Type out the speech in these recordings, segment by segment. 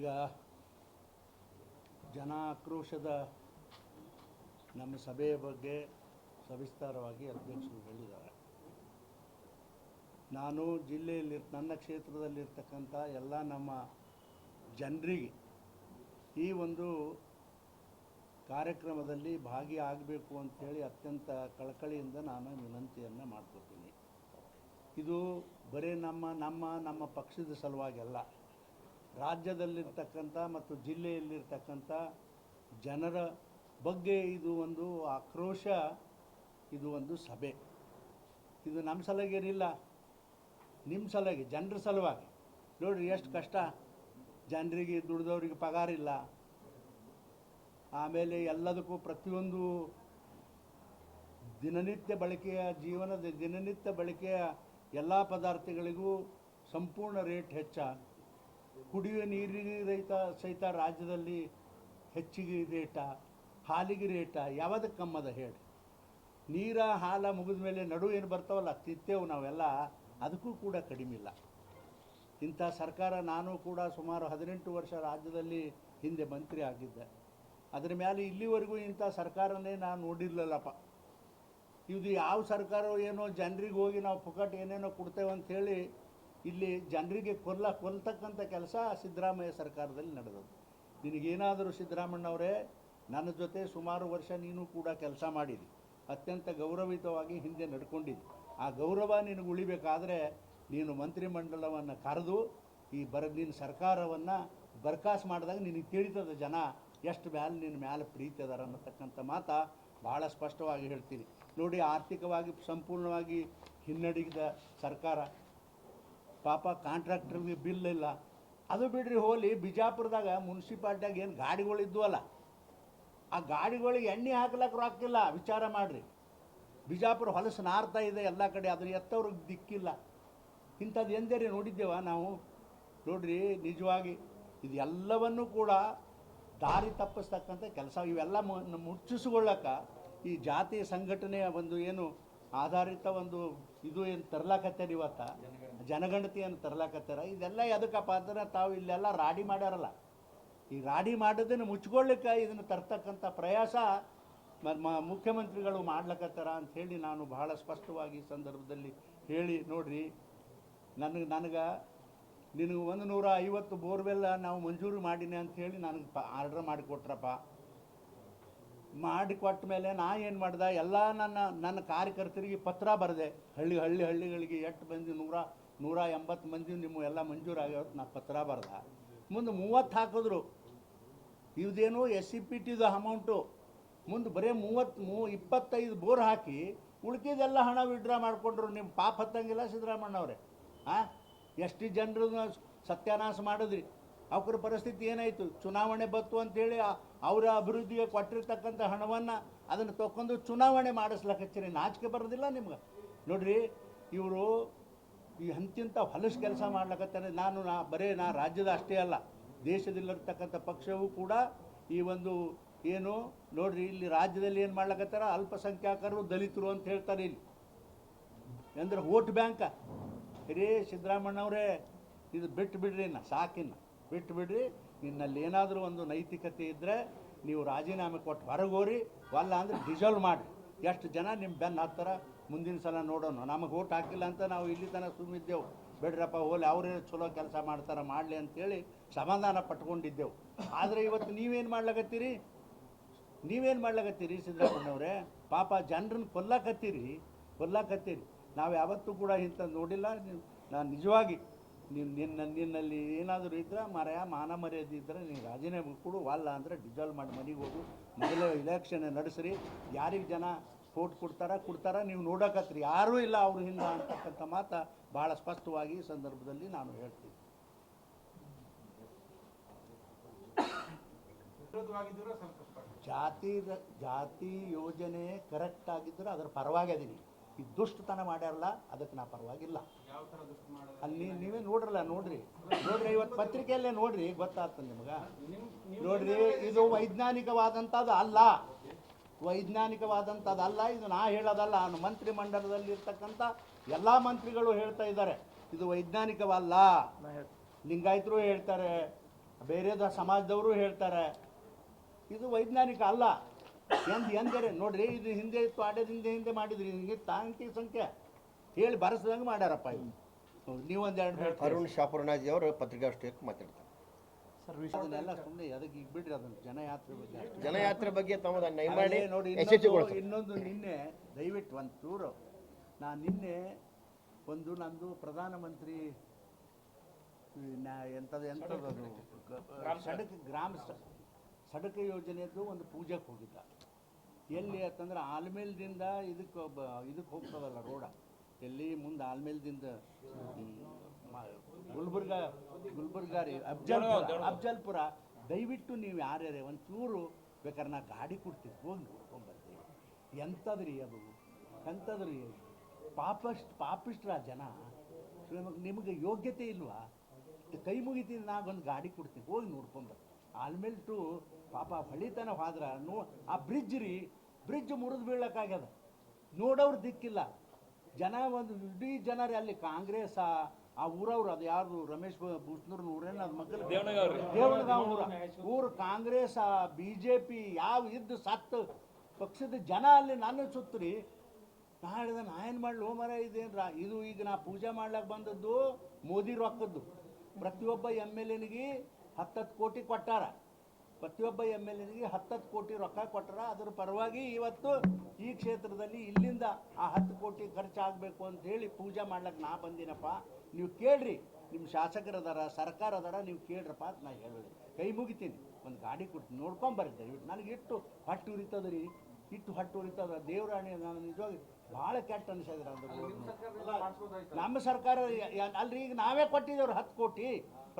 ಈಗ ಜನ ಆಕ್ರೋಶದ ನಮ್ಮ ಸಭೆಯ ಬಗ್ಗೆ ಸವಿಸ್ತಾರವಾಗಿ ಅಧ್ಯಕ್ಷರು ಹೇಳಿದ್ದಾರೆ. ನಾನು ಜಿಲ್ಲೆಯಲ್ಲಿ, ನನ್ನ ಕ್ಷೇತ್ರದಲ್ಲಿರ್ತಕ್ಕಂಥ ಎಲ್ಲ ನಮ್ಮ ಜನರಿಗೆ ಈ ಒಂದು ಕಾರ್ಯಕ್ರಮದಲ್ಲಿ ಭಾಗಿಯಾಗಬೇಕು ಅಂಥೇಳಿ ಅತ್ಯಂತ ಕಳಕಳಿಯಿಂದ ನಾನು ವಿನಂತಿಯನ್ನು ಮಾಡ್ಕೊತೀನಿ ಇದು ಬರೀ ನಮ್ಮ ನಮ್ಮ ನಮ್ಮ ಪಕ್ಷದ ಸಲುವಾಗಿ ಅಲ್ಲ. ರಾಜ್ಯದಲ್ಲಿರ್ತಕ್ಕಂಥ ಮತ್ತು ಜಿಲ್ಲೆಯಲ್ಲಿರ್ತಕ್ಕಂಥ ಜನರ ಬಗ್ಗೆ ಇದು ಒಂದು ಆಕ್ರೋಶ, ಇದು ಒಂದು ಸಭೆ. ಇದು ನಮ್ಮ ಸಲಗೇನಿಲ್ಲ. ನಿಮ್ಮ ಸಲಗೆ, ಜನರ ಸಲುವಾಗಿ. ನೋಡಿರಿ ಎಷ್ಟು ಕಷ್ಟ. ಜನರಿಗೆ ದುಡ್ದವ್ರಿಗೆ ಪಗಾರ ಇಲ್ಲ. ಆಮೇಲೆ ಎಲ್ಲದಕ್ಕೂ ಪ್ರತಿಯೊಂದು ದಿನನಿತ್ಯ ಬಳಕೆಯ ಜೀವನದ ದಿನನಿತ್ಯ ಬಳಕೆಯ ಎಲ್ಲ ಪದಾರ್ಥಗಳಿಗೂ ಸಂಪೂರ್ಣ ರೇಟ್ ಹೆಚ್ಚ. ಕುಡಿಯುವ ನೀರಿಗೆ ರೈತ ಸಹಿತ ರಾಜ್ಯದಲ್ಲಿ ಹೆಚ್ಚಿಗೆ ರೇಟ, ಹಾಲಿಗೆ ರೇಟ, ಯಾವ್ದಕ್ಕೆ ಕಮ್ಮದ ಹೇಳಿ. ನೀರ, ಹಾಲ ಮುಗಿದ ಮೇಲೆ ನಡು ಏನು ಬರ್ತಾವಲ್ಲ ತಿತ್ತೇವು ನಾವೆಲ್ಲ, ಅದಕ್ಕೂ ಕೂಡ ಕಡಿಮೆ ಇಲ್ಲ. ಇಂಥ ಸರ್ಕಾರ ನಾನು ಕೂಡ ಸುಮಾರು ಹದಿನೆಂಟು ವರ್ಷ ರಾಜ್ಯದಲ್ಲಿ ಹಿಂದೆ ಮಂತ್ರಿ ಆಗಿದ್ದೆ. ಅದರ ಮೇಲೆ ಇಲ್ಲಿವರೆಗೂ ಇಂಥ ಸರ್ಕಾರನೇ ನಾನು ನೋಡಿರಲಿಲ್ಲಪ್ಪ. ಇದು ಯಾವ ಸರ್ಕಾರ ಏನೋ, ಜನರಿಗೆ ಹೋಗಿ ನಾವು ಪುಕಟ್ ಏನೇನೋ ಕೊಡ್ತೇವೆ ಅಂಥೇಳಿ ಇಲ್ಲಿ ಜನರಿಗೆ ಕೊಲ್ಲ ಕೊಲ್ತಕ್ಕಂಥ ಕೆಲಸ ಸಿದ್ದರಾಮಯ್ಯ ಸರ್ಕಾರದಲ್ಲಿ ನಡೆದದ್ದು. ನಿನಗೇನಾದರೂ ಸಿದ್ದರಾಮಣ್ಣವರೇ, ನನ್ನ ಜೊತೆ ಸುಮಾರು ವರ್ಷ ನೀನು ಕೂಡ ಕೆಲಸ ಮಾಡಿದಿ. ಅತ್ಯಂತ ಗೌರವಿತವಾಗಿ ಹಿಂದೆ ನಡ್ಕೊಂಡಿದ್ದಿ. ಆ ಗೌರವ ನಿನಗೆ ಉಳಿಬೇಕಾದ್ರೆ ನೀನು ಮಂತ್ರಿಮಂಡಲವನ್ನು ಕರೆದು ಈ ಬರ, ನಿನ್ನ ಸರ್ಕಾರವನ್ನು ಬರ್ಕಾಸು ಮಾಡಿದಾಗ ನಿನಗೆ ತಿಳಿತದ ಜನ ಎಷ್ಟು ಮ್ಯಾಲೆ ನಿನ್ನ ಮ್ಯಾಲೆ ಪ್ರೀತಿ ಅದಾರ ಅನ್ನತಕ್ಕಂಥ ಮಾತ ಭಾಳ ಸ್ಪಷ್ಟವಾಗಿ ಹೇಳ್ತೀನಿ. ನೋಡಿ, ಆರ್ಥಿಕವಾಗಿ ಸಂಪೂರ್ಣವಾಗಿ ಹಿನ್ನಡೆದ ಸರ್ಕಾರ ಪಾಪ ಕಾಂಟ್ರಾಕ್ಟ್ರಿಗೆ ಬಿಲ್ ಇಲ್ಲ. ಅದು ಬಿಡ್ರಿ ಹೋಲಿ, ಬಿಜಾಪುರದಾಗ ಮುನ್ಸಿಪಾಲ್ಟಿಯಾಗ ಏನು ಗಾಡಿಗಳಿದ್ವಲ್ಲ ಆ ಗಾಡಿಗಳಿಗೆ ಎಣ್ಣೆ ಹಾಕ್ಲಕ್ಕೆ ರೊಕ್ಕಿಲ್ಲ, ವಿಚಾರ ಮಾಡಿರಿ. ಬಿಜಾಪುರ ಹೊಲಸು ನಾರ್ತಾ ಇದೆ ಎಲ್ಲ ಕಡೆ ಅದ್ರ ಎತ್ತವ್ರಿಗೆ ದಿಕ್ಕಿಲ್ಲ. ಇಂಥದ್ದು ಎಂದೇರಿ ನೋಡಿದ್ದೇವ ನಾವು? ನೋಡ್ರಿ, ನಿಜವಾಗಿ ಇದೆಲ್ಲವನ್ನು ಕೂಡ ದಾರಿ ತಪ್ಪಿಸ್ತಕ್ಕಂಥ ಕೆಲಸ ಇವೆಲ್ಲ ಮುಚ್ಚಿಸ್ಕೊಳ್ಳಕ್ಕ ಈ ಜಾತಿ ಸಂಘಟನೆಯ ಒಂದು ಏನು ಆಧಾರಿತ ಒಂದು ಇದು ಏನು ತರ್ಲಾಕತ್ಯಾರ ಇವತ್ತು? ಜನಗಣತಿಯನ್ನು ತರ್ಲಾಕತ್ತಾರ? ಇದೆಲ್ಲ ಎದಕ್ಕಪ್ಪ ಅಂದ್ರೆ ತಾವು ಇಲ್ಲೆಲ್ಲ ರಾಡಿ ಮಾಡ್ಯಾರಲ್ಲ. ಈ ರಾಡಿ ಮಾಡೋದನ್ನು ಮುಚ್ಕೊಳ್ಳಿಕ್ಕೆ ಇದನ್ನು ತರ್ತಕ್ಕಂಥ ಪ್ರಯಾಸ ಮುಖ್ಯಮಂತ್ರಿಗಳು ಮಾಡ್ಲಕತ್ತಾರ ಅಂಥೇಳಿ ನಾನು ಬಹಳ ಸ್ಪಷ್ಟವಾಗಿ ಈ ಸಂದರ್ಭದಲ್ಲಿ ಹೇಳಿ ನೋಡ್ರಿ. ನನಗೆ ನನಗೆ ನಿನಗೆ ಒಂದು ನೂರ ಐವತ್ತು ಬೋರ್ವೆಲ್ಲ ನಾವು ಮಂಜೂರು ಮಾಡಿನಿ ಅಂಥೇಳಿ ನನಗೆ ಪ ಆರ್ಡ್ರ್ ಮಾಡಿಕೊಟ್ರಪ್ಪ. ಮಾಡಿಕೊಟ್ಟ ಮೇಲೆ ನಾ ಏನು ಮಾಡ್ದೆ? ಎಲ್ಲ ನನ್ನ ನನ್ನ ಕಾರ್ಯಕರ್ತರಿಗೆ ಪತ್ರ ಬರೆದೆ. ಹಳ್ಳಿ ಹಳ್ಳಿ, ಹಳ್ಳಿಗಳಿಗೆ ಎಷ್ಟು ಮಂದಿ? ನೂರ ನೂರ ಎಂಬತ್ತು ಮಂದಿ ನಿಮ್ಮ ಎಲ್ಲ ಮಂಜೂರಾಗ್ಯಾವತ್ತು ನಾ ಪತ್ರ ಬರ್ದೆ. ಮುಂದೆ ಮೂವತ್ತು ಹಾಕಿದ್ರು. ಇವ್ದೇನು ಎಸ್ ಸಿ ಪಿ ಟಿದು ಅಮೌಂಟು ಮುಂದೆ ಬರೀ ಮೂವತ್ತು, ಮೂ, ಇಪ್ಪತ್ತೈದು ಬೋರ್ ಹಾಕಿ ಉಳ್ಕಿದೆಲ್ಲ ಹಣ ವಿಡ್ರಾ ಮಾಡಿಕೊಂಡ್ರು. ನಿಮ್ಮ ಪಾಪ ಹತ್ತಂಗಿಲ್ಲ ಸಿದ್ದರಾಮಣ್ಣವ್ರೆ ಹಾಂ ಎಷ್ಟು ಜನರನ್ನ ಸತ್ಯಾನಾಶ ಮಾಡಿದ್ರಿ? ಅವ್ರ ಪರಿಸ್ಥಿತಿ ಏನಾಯಿತು? ಚುನಾವಣೆ ಬತ್ತು ಅಂತೇಳಿ ಅವರ ಅಭಿವೃದ್ಧಿಗೆ ಕೊಟ್ಟಿರ್ತಕ್ಕಂಥ ಹಣವನ್ನು ಅದನ್ನು ತಗೊಂಡು ಚುನಾವಣೆ ಮಾಡಿಸ್ಲಕತ್ತೀರಿ ನಾಚಿಕೆ ಬರೋದಿಲ್ಲ ನಿಮ್ಗೆ. ನೋಡ್ರಿ, ಇವರು ಈ ಅಂತಿಂತ ಹೊಲಸು ಕೆಲಸ ಮಾಡ್ಲಕತ್ತಾರೆ. ನಾನು ನಾ ಬರೇ ನಾ ರಾಜ್ಯದ ಅಷ್ಟೇ ಅಲ್ಲ, ದೇಶದಲ್ಲಿರ್ತಕ್ಕಂಥ ಪಕ್ಷವೂ ಕೂಡ ಈ ಒಂದು ಏನು ನೋಡ್ರಿ, ಇಲ್ಲಿ ರಾಜ್ಯದಲ್ಲಿ ಏನು ಮಾಡ್ಲಕತ್ತಾರ? ಅಲ್ಪಸಂಖ್ಯಾತರು ದಲಿತರು ಅಂತ ಹೇಳ್ತಾರೆ ಇಲ್ಲಿ. ಅಂದ್ರೆ ವೋಟ್ ಬ್ಯಾಂಕ. ರೇ ಸಿದ್ದರಾಮಣ್ಣವರೇ ಇದು ಬಿಟ್ಟು ಬಿಡ್ರಿ ನಾ ಸಾಕಿನ್ನ. ಬಿಟ್ಟು ಬಿಡ್ರಿ ನಿನ್ನಲ್ಲಿ ಏನಾದರೂ ಒಂದು ನೈತಿಕತೆ ಇದ್ದರೆ ನೀವು ರಾಜೀನಾಮೆ ಕೊಟ್ಟು ಹೊರಗೋರಿ. ವಲ್ಲ ಅಂದ್ರೆ ಡಿಸಾಲ್ವ್ ಮಾಡಿ ಎಷ್ಟು ಜನ ನಿಮ್ಮ ಬೆನ್ನು ಹತ್ತಾರ ಮುಂದಿನ ಸಲ ನೋಡೋಣ. ನಮಗೆ ಓಟ್ ಹಾಕಿಲ್ಲ ಅಂತ ನಾವು ಇಲ್ಲಿ ತನಕ ಸುಮ್ಮಿದ್ದೆವು. ಬೇಡ್ರಪ್ಪ, ಹೋಲಿ, ಅವರೇ ಚಲೋ ಕೆಲಸ ಮಾಡ್ತಾರೆ, ಮಾಡಲಿ ಅಂತೇಳಿ ಸಮಾಧಾನ ಪಟ್ಕೊಂಡಿದ್ದೆವು. ಆದರೆ ಇವತ್ತು ನೀವೇನು ಮಾಡ್ಲಕತ್ತೀರಿ? ನೀವೇನು ಮಾಡ್ಲಕತ್ತೀರಿ ಸಿದ್ದರಾಮಣ್ಣವ್ರೆ ಪಾಪ ಜನರನ್ನ ಕೊಲ್ಲಕತ್ತೀರಿ. ಕೊಲ್ಲಕತ್ತೀರಿ. ನಾವು ಯಾವತ್ತೂ ಕೂಡ ಇಂಥದ್ದು ನೋಡಿಲ್ಲ. ನಾನು ನಿಜವಾಗಿ ನೀನು ನಿನ್ನ ನಿನ್ನಲ್ಲಿ ಏನಾದರೂ ಇದ್ದರೆ ಮರೆಯ ಮಾನ ಮರ್ಯಾದೆ ಇದ್ದರೆ ನೀನು ರಾಜೀನಾಮೆ ಕೊಡು ಅಲ್ಲ ಅಂದರೆ ಡಿಸಾಲ್ವ್ ಮಾಡಿ ಮನೆಗೆ ಹೋಗು. ಮೊದಲು ಇಲೆಕ್ಷನ್ ನಡೆಸ್ರಿ. ಯಾರಿಗೆ ಜನ ಫೋಟ್ ಕೊಡ್ತಾರ ಕೊಡ್ತಾರ ನೀವು ನೋಡಕತ್ರಿ. ಯಾರೂ ಇಲ್ಲ ಅವ್ರ ಹಿಂದೆ ಅಂತಕ್ಕಂಥ ಮಾತು ಭಾಳ ಸ್ಪಷ್ಟವಾಗಿ ಈ ಸಂದರ್ಭದಲ್ಲಿ ನಾನು ಹೇಳ್ತೀನಿ. ಜಾತಿ ಜಾತಿ ಯೋಜನೆ ಕರೆಕ್ಟ್ ಆಗಿದ್ದರೆ ಅದರ ಪರವಾಗಿ ಅದೀನಿ. ಈ ದುಷ್ಟತನ ಮಾಡ್ಯಾರಲ್ಲ ಅದಕ್ಕೆ ನಾ ಪರವಾಗಿಲ್ಲ. ಯಾವ ಥರ ದುಷ್ಟ ಮಾಡೋದು ಅಲ್ಲಿ ನೀವೇ ನೋಡ್ರಲ್ಲ ನೋಡ್ರಿ. ನೋಡ್ರಿ ಇವತ್ತು ಪತ್ರಿಕೆಯಲ್ಲೇ ನೋಡ್ರಿ ಗೊತ್ತಾಗ್ತದೆ ನಿಮ್ಗೆ. ನಿಮ್ ನೋಡ್ರಿ ಇದು ವೈಜ್ಞಾನಿಕವಾದಂಥದ್ದು ಅಲ್ಲ. ವೈಜ್ಞಾನಿಕವಾದಂಥದ್ದು ಅಲ್ಲ ಇದು ನಾ ಹೇಳೋದಲ್ಲ. ನಾನು ಮಂತ್ರಿ ಮಂಡಲದಲ್ಲಿ ಇರ್ತಕ್ಕಂಥ ಎಲ್ಲ ಮಂತ್ರಿಗಳು ಹೇಳ್ತಾ ಇದ್ದಾರೆ ಇದು ವೈಜ್ಞಾನಿಕವಲ್ಲ. ಲಿಂಗಾಯತರು ಹೇಳ್ತಾರೆ ಬೇರೆದ ಸಮಾಜದವರು ಹೇಳ್ತಾರೆ. ಇದು ವೈಜ್ಞಾನಿಕ ಅಲ್ಲ. ಎಂದ್ ಎಂದರೆ ನೋಡ್ರಿ ಇದು ಹಿಂದೆ ಇತ್ತು ಆಡೋದ್ ಹಿಂದೆ ಹಿಂದೆ ಮಾಡಿದ್ರಿ ನಿಮಗೆ ತಾಂಕಿ ಸಂಖ್ಯೆ. ಹೇಳಿ ಬರೆಸ್ದಂಗೆ ಮಾಡ್ಯಾರಪ್ಪ ಇವು ನೀವೊಂದೆರಡು ಅರುಣ್ ಶಾಪುರ್ಣಾಜಿ ಅವರು ಪತ್ರಿಕಾಗೋಷ್ಠಿಯಲ್ಲಿ ಮಾತಾಡ್ತಾರೆ. ಅದನ್ನೆಲ್ಲ ಸುಮ್ಮನೆ ಅದಕ್ಕೆ ಈಗ ಬಿಡ್ರಿ ಅದನ್ನ ಜನಯಾತ್ರೆ ಬಗ್ಗೆ. ಜನಯಾತ್ರೆ ಬಗ್ಗೆ ತಮ್ಮದು ನೋಡಿ ಇನ್ನೊಂದು ಇನ್ನೊಂದು ನಿನ್ನೆ ದಯವಿಟ್ಟು ಒಂದು ಚೂರು ನಾನು ನಿನ್ನೆ ಒಂದು ನಂದು ಪ್ರಧಾನಮಂತ್ರಿ ಎಂಥದ್ದು ಎಂಥದ್ದು ಅದು ಸಡಕ್ ಗ್ರಾಮ ಸಡಕ ಯೋಜನೆಯದ್ದು ಒಂದು ಪೂಜೆಗೆ ಹೋಗಿದ್ದ. ಎಲ್ಲಿ ಅಂತಂದ್ರೆ ಆಲ್ಮೇಲ್ದಿಂದ ಇದಕ್ಕೆ ಒಬ್ಬ ಇದಕ್ಕೆ ಹೋಗ್ತದಲ್ಲ ರೋಡ. ಎಲ್ಲಿ ಮುಂದೆ ಆಲ್ಮೇಲ್ದಿಂದ ಗುಲ್ಬರ್ಗ ಗುಲ್ಬರ್ಗ ರೀ ಅಫ್ಜಲ್ಪುರ ಅಫ್ಜಲ್ಪುರ ದಯವಿಟ್ಟು ನೀವು ಯಾರ್ಯಾರೇ ಒಂದು ಚೂರು ಬೇಕಾದ್ರೆ ನಾ ಗಾಡಿ ಕೊಡ್ತೀನಿ ಹೋಗಿ ನೋಡ್ಕೊಂಬರ್ತೀನಿ ಎಂಥದ್ರಿ ಅದು? ಎಂಥದ್ರಿ ಪಾಪಷ್ಟು ಪಾಪಿಷ್ಟ್ರ ಜನ. ನಿಮಗೆ ನಿಮಗೆ ಯೋಗ್ಯತೆ ಇಲ್ವಾ? ಕೈ ಮುಗಿತೀನಿ ನಾಗೊಂದು ಗಾಡಿ ಕೊಡ್ತೀನಿ ಹೋಗಿ ನೋಡ್ಕೊಂಬರ್ತೀನಿ ಆಲ್ಮೇಲೆ ಟು ಪಾಪ ಹೊಳಿತನ ಹೋದ್ರ ನೋ ಆ ಬ್ರಿಡ್ಜ್ ರೀ ಬ್ರಿಡ್ಜ್ ಮುರಿದು ಬೀಳಕ್ಕಾಗ್ಯದ. ನೋಡೋರು ದಿಕ್ಕಿಲ್ಲ. ಜನ ಒಂದು ಇಡೀ ಜನರೇ ಅಲ್ಲಿ ಕಾಂಗ್ರೆಸ್ ಆ- ಊರವ್ರು ಅದು ಯಾರು ರಮೇಶ್ ಬೂಸ್ನೂರ್ ಊರೇನು ಅದು ಮಕ್ಕಳು ದೇವಣಗಾಂವ್ ಊರ. ಊರು ಕಾಂಗ್ರೆಸ್ ಬಿ ಜೆ ಪಿ ಯಾವ ಇದ್ದು ಸತ್ತು ಪಕ್ಷದ ಜನ ಅಲ್ಲಿ ನನ್ನ ಸುತ್ತರಿ ನಾ ಹೇಳಿದೆ ನಾ ಏನು ಮಾಡಲಿ? ಮರ ಇದೇನ್ರ ಇದು ಈಗ ನಾ ಪೂಜೆ ಮಾಡ್ಲಾಕ್ ಬಂದದ್ದು ಮೋದಿ ರೊಕ್ಕದ್ದು. ಪ್ರತಿಯೊಬ್ಬ ಎಂ ಎಲ್ ಎನಿಗೆ ಹತ್ತತ್ತು ಕೋಟಿ ಕೊಟ್ಟಾರ. ಪ್ರತಿಯೊಬ್ಬ ಎಂ ಎಲ್ಗೆ ಹತ್ತತ್ತು ಕೋಟಿ ರೊಕ್ಕ ಕೊಟ್ಟರ ಅದ್ರ ಪರವಾಗಿ ಇವತ್ತು ಈ ಕ್ಷೇತ್ರದಲ್ಲಿ ಇಲ್ಲಿಂದ ಆ ಹತ್ತು ಕೋಟಿ ಖರ್ಚಾಗಬೇಕು ಅಂತ ಹೇಳಿ ಪೂಜೆ ಮಾಡ್ಲಿಕ್ಕೆ ನಾ ಬಂದಿನಪ್ಪ. ನೀವು ಕೇಳ್ರಿ ನಿಮ್ಮ ಶಾಸಕರದಾರ ಸರ್ಕಾರ ಅದಾರ ನೀವು ಕೇಳ್ರಪ್ಪ ಅಂತ ನಾ ಹೇಳಿದೆ. ಕೈ ಮುಗಿತೀನಿ. ಒಂದು ಗಾಡಿ ಕೊಟ್ಟು ನೋಡ್ಕೊಂಬರ್ರಿ ದಯವಿಟ್ಟು. ನನಗೆ ಇಟ್ಟು ಹೊಟ್ಟು ಉರಿತದ ರೀ ಇಟ್ಟು ಹೊಟ್ಟು ಉರಿತದ ದೇವರಾಣಿ ನಾನು ನಿಜವಾಗಿ ಭಾಳ ಕೆಟ್ಟ ಅನಿಸಿದ್ರೆ ನಿಮ್ಮ ಸರ್ಕಾರ ಅಲ್ರಿ ಈಗ ನಾವೇ ಕೊಟ್ಟಿದ್ದೇವ್ರು ಹತ್ತು ಕೋಟಿ.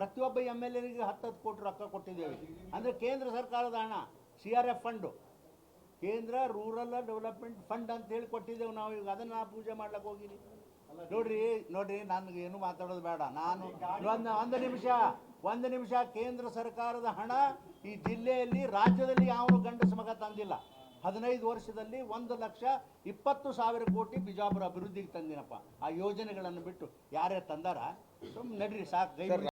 ಪ್ರತಿಯೊಬ್ಬ ಎಂ ಎಲ್ ಎರಿಗೆ ಹತ್ತು ಹತ್ತು ಕೋಟಿ ರೊಕ್ಕ ಕೊಟ್ಟಿದ್ದೇವೆ. ಅಂದರೆ ಕೇಂದ್ರ ಸರ್ಕಾರದ ಹಣ ಸಿ ಆರ್ ಎಫ್ ಫಂಡು ಕೇಂದ್ರ ರೂರಲ್ ಡೆವಲಪ್ಮೆಂಟ್ ಫಂಡ್ ಅಂತ ಹೇಳಿ ಕೊಟ್ಟಿದ್ದೇವೆ ನಾವು ಈಗ. ಅದನ್ನು ನಾ ಪೂಜೆ ಮಾಡ್ಲಿಕ್ಕೆ ಹೋಗಿರಿ ನೋಡ್ರಿ ನೋಡ್ರಿ ನನಗೆ ಏನು ಮಾತಾಡೋದು ಬೇಡ. ನಾನು ಒಂದು ಒಂದು ನಿಮಿಷ ಒಂದು ನಿಮಿಷ. ಕೇಂದ್ರ ಸರ್ಕಾರದ ಹಣ ಈ ಜಿಲ್ಲೆಯಲ್ಲಿ, ರಾಜ್ಯದಲ್ಲಿ ಯಾವ ಗಂಡಸು ಮಗ ತಂದಿಲ್ಲ. ಹದಿನೈದು ವರ್ಷದಲ್ಲಿ ಒಂದು ಲಕ್ಷ ಇಪ್ಪತ್ತು ಸಾವಿರ ಕೋಟಿ ಬಿಜಾಪುರ ಅಭಿವೃದ್ಧಿಗೆ ತಂದಿನಪ್ಪ. ಆ ಯೋಜನೆಗಳನ್ನು ಬಿಟ್ಟು ಯಾರೇ ತಂದಾರ? ಸುಮ್ಮನೆ ನಡ್ರಿ, ಸಾಕು.